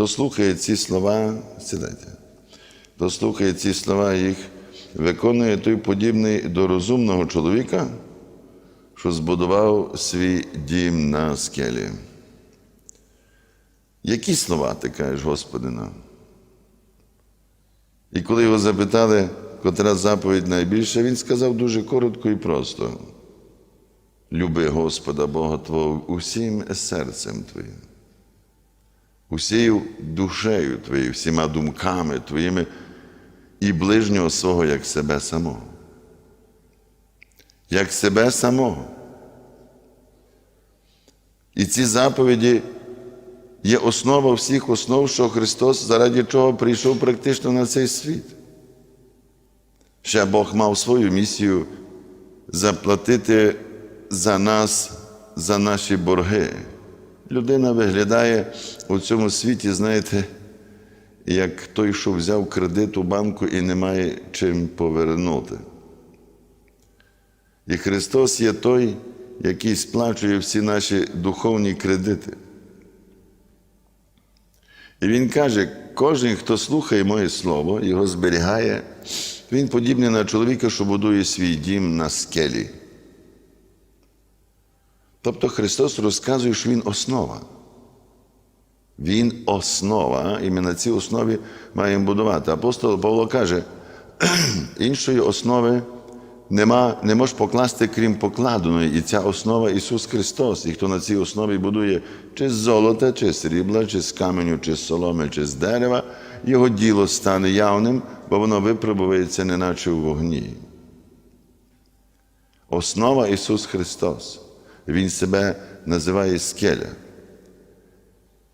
Хто слухає ці слова, сідайте, хто слухає ці слова їх, виконує той подібний до розумного чоловіка, що збудував свій дім на скелі. Які слова ти кажеш, Господи? І коли його запитали, котра заповідь найбільша, він сказав дуже коротко і просто: люби Господа Бога Твого усім серцем Твоїм, усією душею Твоєю, всіма думками Твоїми і ближнього свого як себе самого. Як себе самого. І ці заповіді є основа всіх основ, що Христос, заради чого прийшов практично на цей світ. Ще Бог мав свою місію заплатити за нас, за наші борги. Людина виглядає у цьому світі, знаєте, як той, що взяв кредит у банку і не має чим повернути. І Христос є той, який сплачує всі наші духовні кредити. І Він каже, кожен, хто слухає моє слово, його зберігає, він подібний на чоловіка, що будує свій дім на скелі. Тобто Христос розказує, що Він основа. Він основа, і ми на цій основі маємо будувати. Апостол Павло каже, іншої основи нема, не можеш покласти, крім покладеної. І ця основа Ісус Христос. І хто на цій основі будує чи з золота, чи з срібла, чи з каменю, чи з соломи, чи з дерева, його діло стане явним, бо воно випробується неначе у вогні. Основа Ісус Христос. Він себе називає скеля.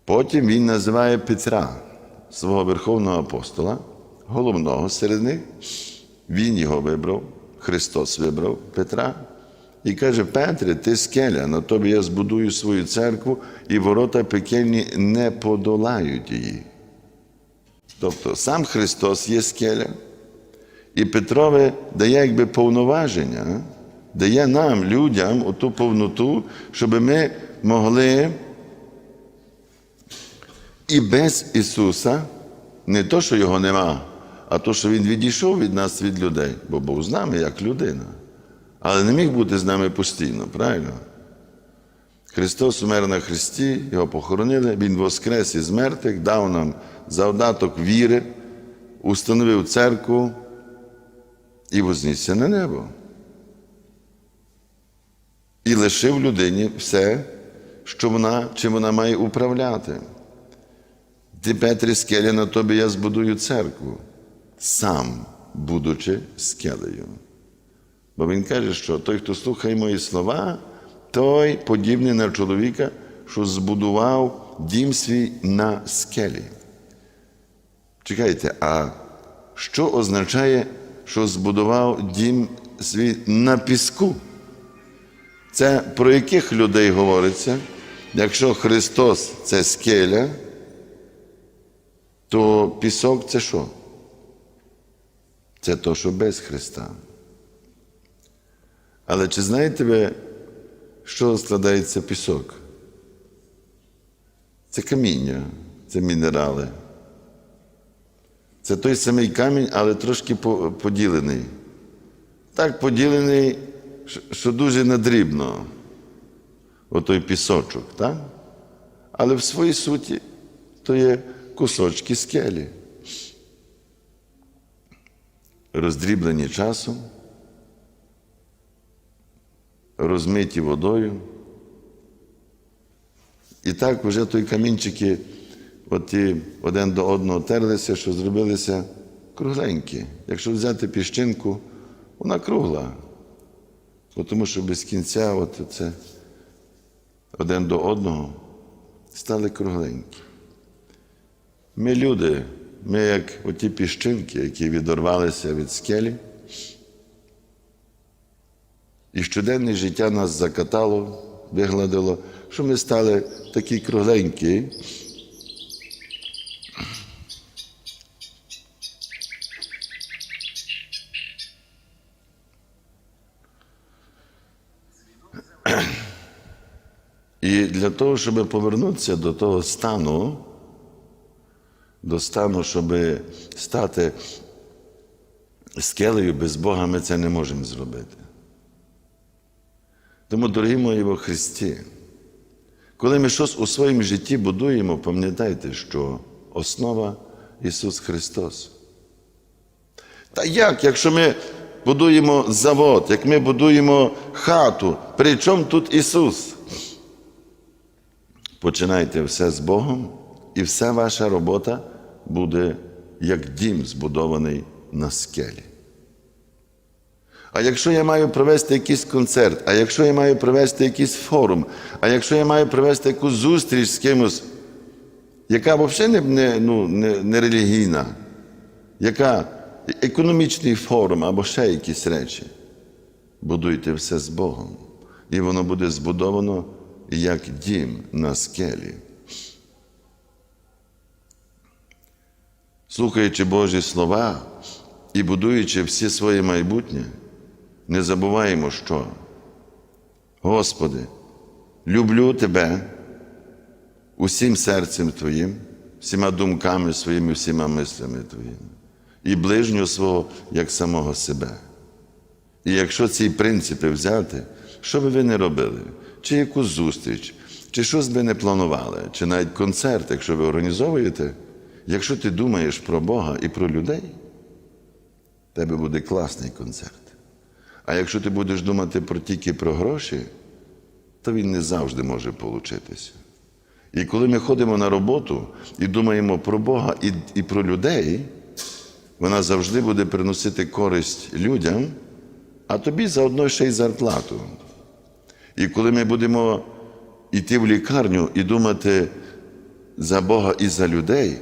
Потім Він називає Петра, свого Верховного апостола, головного серед них. Він його вибрав, Христос вибрав Петра. І каже: Петре, ти скеля, на тобі я збудую свою церкву, і ворота пекельні не подолають її. Тобто сам Христос є скеля, і Петрове дає якби повноваження, дає нам, людям, оту повноту, щоб ми могли і без Ісуса, не то, що Його нема, а то, що Він відійшов від нас, від людей, бо був з нами як людина, але не міг бути з нами постійно, правильно? Христос умер на Христі, Його похоронили, Він воскрес із мертвих, дав нам завдаток віри, установив церкву і вознісся на небо. І лишив людині все, що вона, чим вона має управляти. Ти, Петрі, скеля на тобі я збудую церкву, сам будучи скелею. Бо він каже, що той, хто слухає мої слова, той подібний на чоловіка, що збудував дім свій на скелі. Чекайте, а що означає, що збудував дім свій на піску? Це про яких людей говориться? Якщо Христос це скеля, то пісок це що? Це то, що без Христа. Але чи знаєте ви, що складається пісок? Це каміння, це мінерали. Це той самий камінь, але трошки поділений. Так поділений, що дуже надрібно, отой пісочок, так? Але в своїй суті то є кусочки скелі, роздріблені часом, розмиті водою. І так вже той камінчики от і один до одного терлися, що зробилися кругленькі. Якщо взяти піщинку, вона кругла. Тому що без кінця от це один до одного стали кругленькі. Ми люди, ми як оті піщинки, які відорвалися від скелі, і щоденне життя нас закатало, вигладило, що ми стали такі кругленькі. Для того, щоб повернутися до того стану, до стану, щоб стати скелею без Бога, ми це не можемо зробити. Тому, дорогі мої во Христі, коли ми щось у своєму житті будуємо, пам'ятайте, що основа Ісус Христос. Та як, якщо ми будуємо завод, як ми будуємо хату, при чому тут Ісус? Починайте все з Богом, і вся ваша робота буде як дім, збудований на скелі. А якщо я маю провести якийсь концерт, а якщо я маю провести якийсь форум, а якщо я маю провести якусь зустріч з кимось, яка взагалі не, ну, не, не релігійна, яка економічний форум або ще якісь речі, будуйте все з Богом. І воно буде збудовано як дім на скелі. Слухаючи Божі слова і будуючи всі своє майбутнє, не забуваємо, що, Господи, люблю Тебе усім серцем Твоїм, всіма думками своїми, всіма мислями Твоїми, і ближнього свого як самого себе. І якщо ці принципи взяти, що би ви не робили, чи якусь зустріч, чи щось би не планували, чи навіть концерт, якщо ви організовуєте, якщо ти думаєш про Бога і про людей, тебе буде класний концерт. А якщо ти будеш думати про тільки про гроші, то він не завжди може получитися. І коли ми ходимо на роботу і думаємо про Бога і, і про людей, вона завжди буде приносити користь людям, а тобі заодно ще й зарплату. І коли ми будемо йти в лікарню і думати за Бога і за людей,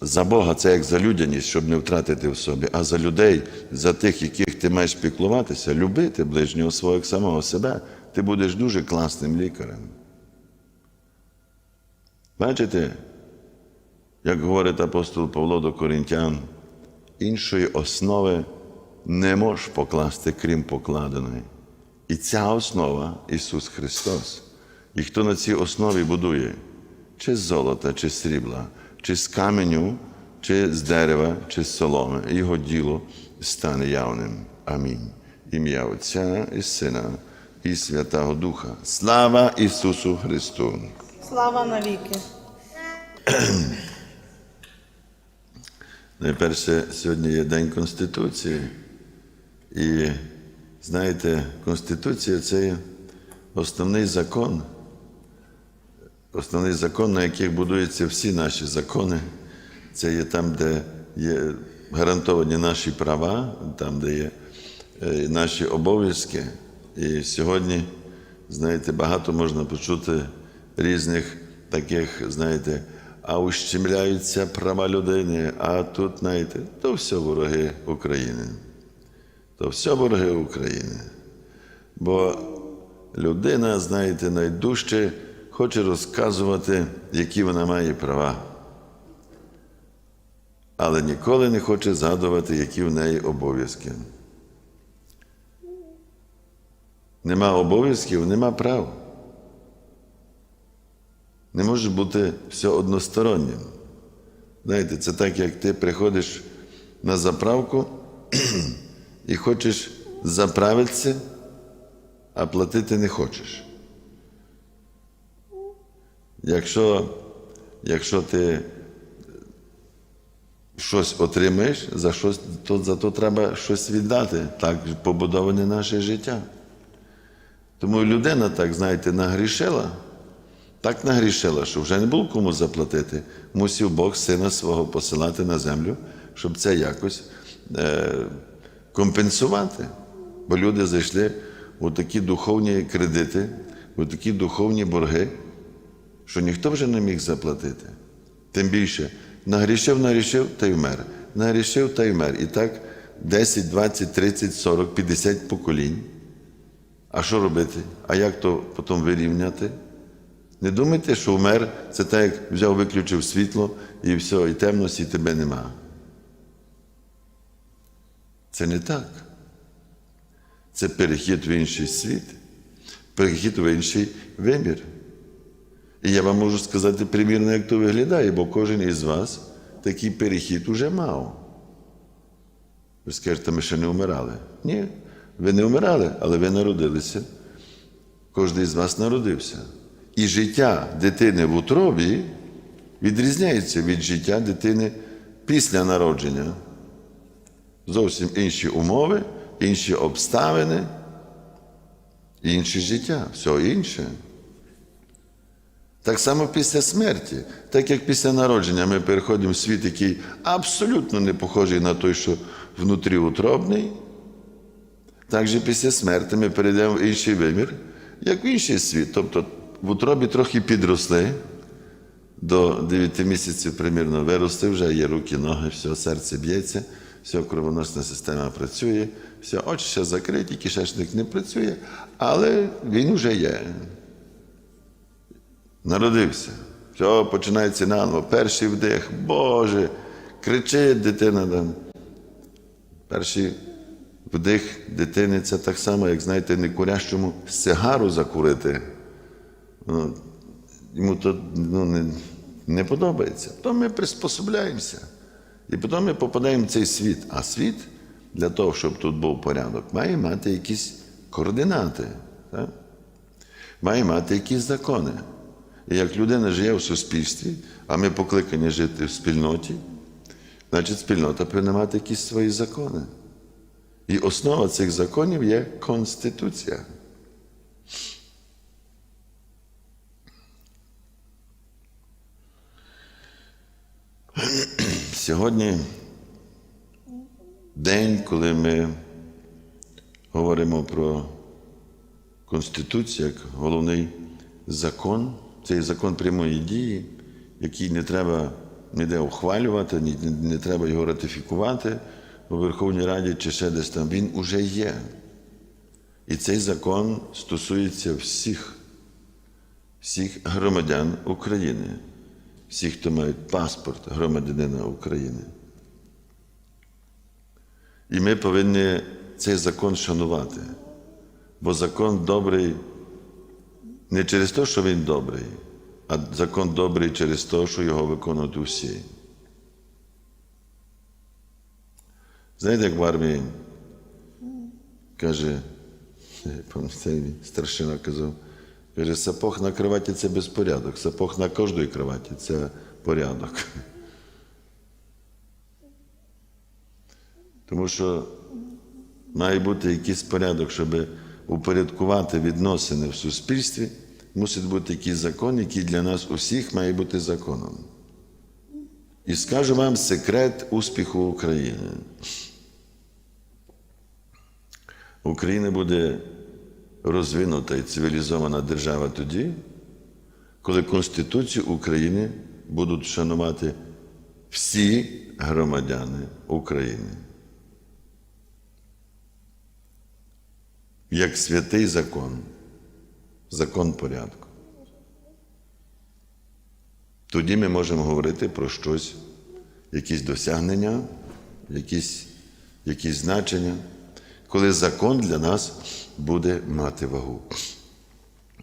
за Бога це як за людяність, щоб не втратити в собі, а за людей, за тих, яких ти маєш піклуватися, любити ближнього свого як самого себе, ти будеш дуже класним лікарем. Бачите, як говорить апостол Павло до Коринтян, іншої основи не можеш покласти, крім покладеної. І ця основа Ісус Христос. І хто на цій основі будує, чи з золота, чи з срібла, чи з каменю, чи з дерева, чи з соломи, його діло стане явним. Амінь. Ім'я Отця і Сина, і Святого Духа. Слава Ісусу Христу! Слава навіки. Найперше, сьогодні є День Конституції. І знаєте, Конституція це основний закон, основний закон, на яких будуються всі наші закони. Це є там, де є гарантовані наші права, там, де є е, наші обов'язки. І сьогодні, знаєте, багато можна почути різних таких, знаєте, а ущемляються права людини, а тут, знаєте, то все вороги України. То все вороги України. Бо людина, знаєте, найдужче хоче розказувати, які вона має права. Але ніколи не хоче згадувати, які в неї обов'язки. Нема обов'язків, нема прав. Не може бути все одностороннім. Знаєте, це так, як ти приходиш на заправку і хочеш заправитися, а платити не хочеш. Якщо, якщо ти щось отримаєш, за щось, то за то треба щось віддати. Так побудоване наше життя. Тому людина, так, знаєте, нагрішила, так нагрішила, що вже не було кому заплатити. Мусив Бог сина свого посилати на землю, щоб це якось е, компенсувати. Бо люди зайшли у такі духовні кредити, у такі духовні борги, що ніхто вже не міг заплатити. Тим більше, нагрішив, нагрішив та й вмер. Нагрішив та й вмер. І так 10, 20, 30, 40, 50 поколінь. А що робити? А як то потім вирівняти? Не думайте, що вмер це так, як взяв, виключив світло і все, і темності тебе нема. Це не так. Це перехід в інший світ, перехід в інший вимір. І я вам можу сказати примірно, як то виглядає, бо кожен із вас такий перехід уже мав. Ви скажете, ми ще не вмирали. Ні, ви не вмирали, але ви народилися. Кожен із вас народився. І життя дитини в утробі відрізняється від життя дитини після народження. Зовсім інші умови, інші обставини, інше життя, все інше. Так само після смерті, так як після народження ми переходимо в світ, який абсолютно не похожий на той, що внутрі утробний, так же після смерті ми перейдемо в інший вимір, як в інший світ. Тобто в утробі трохи підросли, до 9 місяців примірно виросли, вже є руки, ноги, все, серце б'ється, все, кровоносна система працює, все, очі ще закриті, кишечник не працює, але він вже є. Народився. Все, починається наново. Перший вдих, Боже, кричить дитина там. Перший вдих дитини це так само, як знаєте, не курящому сигару закурити. Ну, йому то ну, не, не подобається. То ми приспособляємося. І потім ми попадаємо в цей світ. А світ для того, щоб тут був порядок, має мати якісь координати. Так? Має мати якісь закони. І як людина живе в суспільстві, а ми покликані жити в спільноті, значить спільнота повинна мати якісь свої закони. І основа цих законів є Конституція. Сьогодні день, коли ми говоримо про Конституцію як головний закон, це є закон прямої дії, який не треба ніде ухвалювати, ні- не треба його ратифікувати у Верховній Раді чи ще десь там. Він уже є. І цей закон стосується всіх, всіх громадян України, всіх, хто мають паспорт громадянина України. І ми повинні цей закон шанувати. Бо закон добрий не через те, що він добрий, а закон добрий через те, що його виконують усі. Знаєте, як в армії каже, пам'ятаю, старшина казав, каже, сапог на кроваті це безпорядок, сапог на кожній кроваті це порядок. Тому що має бути якийсь порядок, щоб упорядкувати відносини в суспільстві, мусить бути якийсь закон, який для нас усіх має бути законом. І скажу вам секрет успіху України. Україна буде розвинута і цивілізована держава тоді, коли Конституцію України будуть шанувати всі громадяни України. Як святий закон, закон порядку. Тоді ми можемо говорити про щось, якісь досягнення, якісь, якісь значення, коли закон для нас буде мати вагу.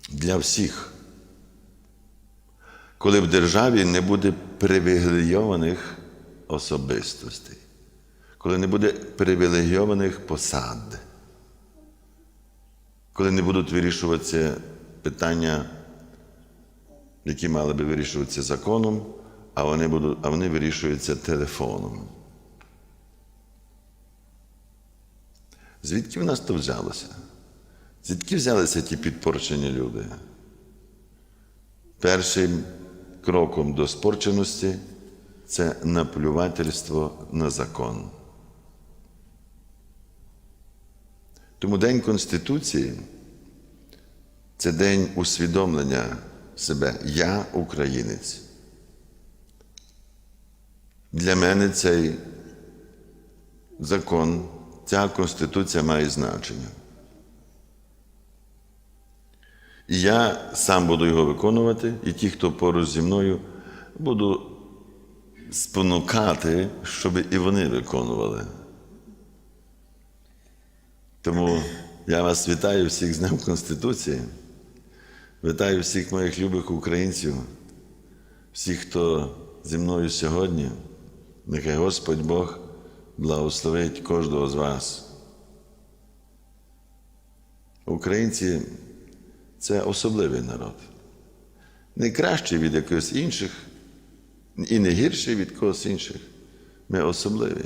Для всіх. Коли в державі не буде привілейованих особистостей, коли не буде привілейованих посад, коли не будуть вирішуватися питання, які мали би вирішуватися законом, а вони, будуть, а вони вирішуються телефоном. Звідки в нас то взялося? Звідки взялися ті підпорчені люди? Першим кроком до спорченості це наплювательство на закон. Тому День Конституції це день усвідомлення себе. Я українець. Для мене цей закон, ця Конституція має значення. І я сам буду його виконувати, і ті, хто поруч зі мною, буду спонукати, щоб і вони виконували. Тому я вас вітаю всіх з Днем Конституції. Вітаю всіх моїх любих українців, всіх, хто зі мною сьогодні. Нехай Господь Бог благословить кожного з вас. Українці це особливий народ. Не кращий від якогось інших, і не гірший від когось інших. Ми особливі.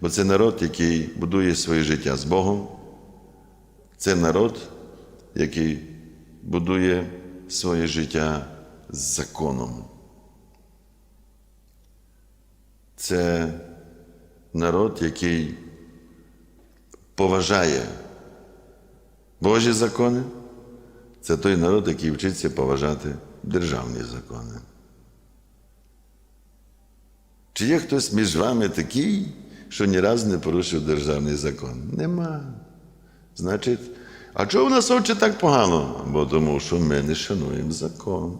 Бо це народ, який будує своє життя з Богом. Це народ, який будує своє життя з законом. Це народ, який поважає Божі закони. Це той народ, який вчиться поважати державні закони. Чи є хтось між вами такий, що ні разу не порушив державний закон? Нема. Значить, а чого в нас очі так погано? Бо тому, що ми не шануємо закон.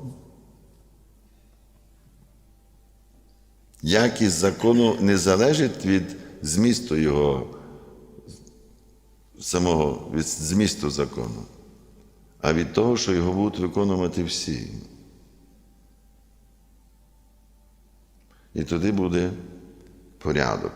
Якість закону не залежить від змісту його, самого від змісту закону, а від того, що його будуть виконувати всі. І тоді буде порядок.